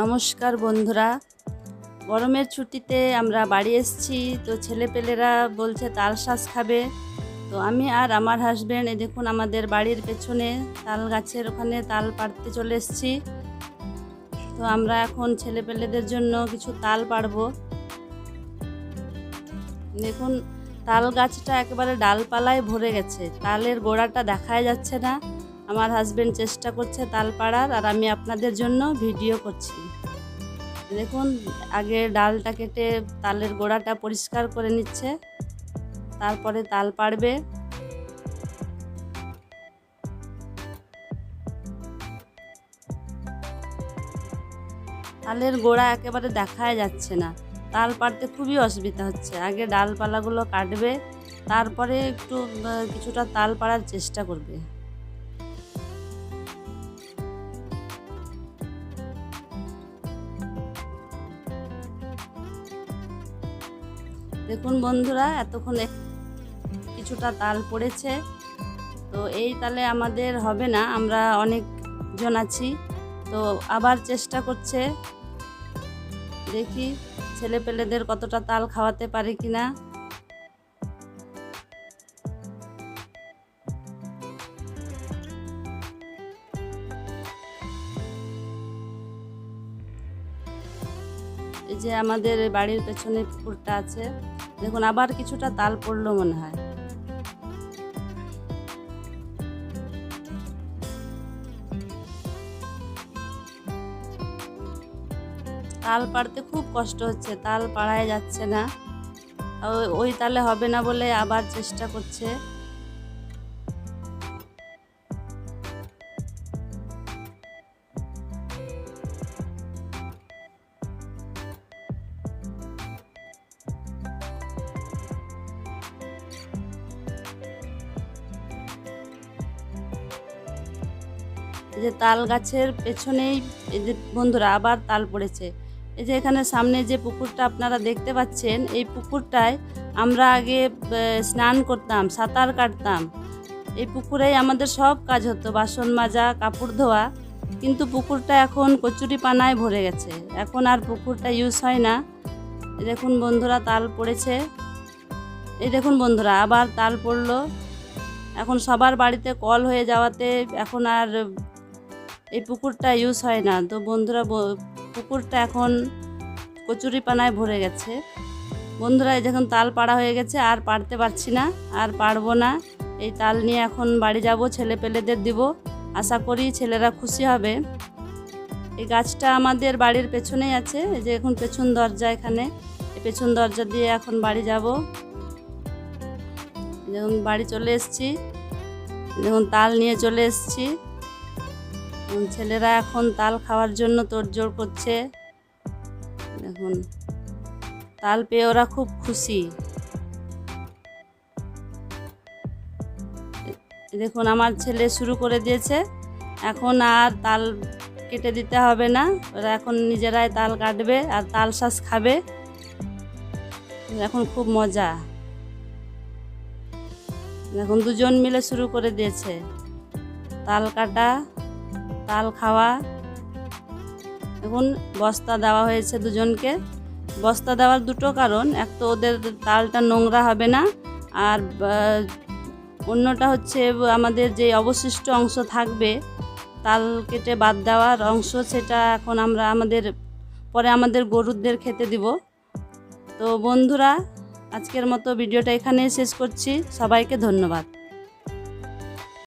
নমস্কার বন্ধুরা। গরমের ছুটিতে আমরা বাড়ি এসেছি, তো ছেলেপেলেরা বলছে তাল শ্বাস খাবে। তো আমি আর আমার হাজব্যান্ড দেখুন আমাদের বাড়ির পেছনে তাল গাছের ওখানে তাল পাড়তে চলে এসেছি। তো আমরা এখন ছেলেপেলেদের জন্য কিছু তাল পাড়বো। দেখুন, তাল গাছটা একেবারে ডালপালায় ভরে গেছে। তালের গোড়াটা দেখাই যাচ্ছে না। আমার হাজবেন্ড চেষ্টা করছে তাল পাড়ার আর আমি আপনাদের জন্য ভিডিও করছি। দেখুন, আগে ডালটা কেটে তালের গোড়াটা পরিষ্কার করে নিচ্ছে, তারপরে তাল পাড়বে। তালের গোড়া একেবারে দেখাই যাচ্ছে না। তাল পাড়তে খুবই অসুবিধা হচ্ছে। আগে ডালপালাগুলো কাটবে, তারপরে একটু কিছুটা তাল পাড়ার চেষ্টা করবে। দেখুন বন্ধুরা, এতক্ষণ কিছুটা তাল পড়েছে। তো এই তালে আমাদের হবে না, আমরা অনেকজন আছি। তো আবার চেষ্টা করছে, দেখি ছেলে পেলেদের কতটা তাল খাওয়াতে পারে কিনা। এই যে আমাদের বাড়ির পেছনে পুকুরটা আছে, দেখুন আবার কিছুটা তাল পড়ল মনে হয়। তাল পাড়তে খুব কষ্ট হচ্ছে, তাল পাড়ায় যাচ্ছে না। ওই- তালে হবে না বলে আবার চেষ্টা করছে। যে তাল গাছের পেছনেই এই যে বন্ধুরা আবার তাল পড়েছে। এই যে এখানে সামনে যে পুকুরটা আপনারা দেখতে পাচ্ছেন, এই পুকুরটায় আমরা আগে স্নান করতাম, সাঁতার কাটতাম। এই পুকুরেই আমাদের সব কাজ হতো, বাসন মাজা, কাপড় ধোয়া। কিন্তু পুকুরটা এখন কচুরি পানায় ভরে গেছে। এখন আর পুকুরটা ইউজ হয় না। দেখুন বন্ধুরা, তাল পড়েছে। এই দেখুন বন্ধুরা, আবার তাল পড়ল। এখন সবার বাড়িতে কল হয়ে যাওয়াতে এখন আর এই পুকুরটা ইউজ হয় না। তো বন্ধুরা পুকুরটা এখন কচুরি পানায় ভরে গেছে। বন্ধুরা এই যখন তাল পাড়া হয়ে গেছে, আর পারতে পারছি না, আর পারব না। এই তাল নিয়ে এখন বাড়ি যাব ছেলে পেলেদের দিব। আশা করি ছেলেরা খুশি হবে। এই গাছটা আমাদের বাড়ির পেছনেই আছে, এই যে এখন পেছন দরজা এখানে। এই পেছন দরজা দিয়ে এখন বাড়ি যাব। যখন বাড়ি চলে এসেছি। যখন তাল নিয়ে চলে এসেছি। ছেলেরা এখন তাল খাওয়ার জন্য তোড়জোড় করছে। দেখুন, তাল পেয়ে ওরা খুব খুশি। দেখুন, আমার ছেলে শুরু করে দিয়েছে। এখন আর তাল কেটে দিতে হবে না। ওরা এখন নিজেরাই তাল কাটবে আর তাল শ্বাস খাবে। এখন খুব মজা। এখন দুজন মিলে শুরু করে দিয়েছে। তাল কাটা তাল খাওয়া। এখন বস্তা দেওয়া হয়েছে দুজনকে। বস্তা দেওয়ার দুটো কারণ, এক তো ওদের তালটা নোংরা হবে না, আর অন্যটা হচ্ছে আমাদের যে অবশিষ্ট অংশ থাকবে, তাল কেটে বাদ দেওয়ার অংশ, সেটা এখন আমরা আমাদের, পরে আমাদের গরুদের খেতে দিব। তো বন্ধুরা, আজকের মতো ভিডিওটা এখানে শেষ করছি। সবাইকে ধন্যবাদ।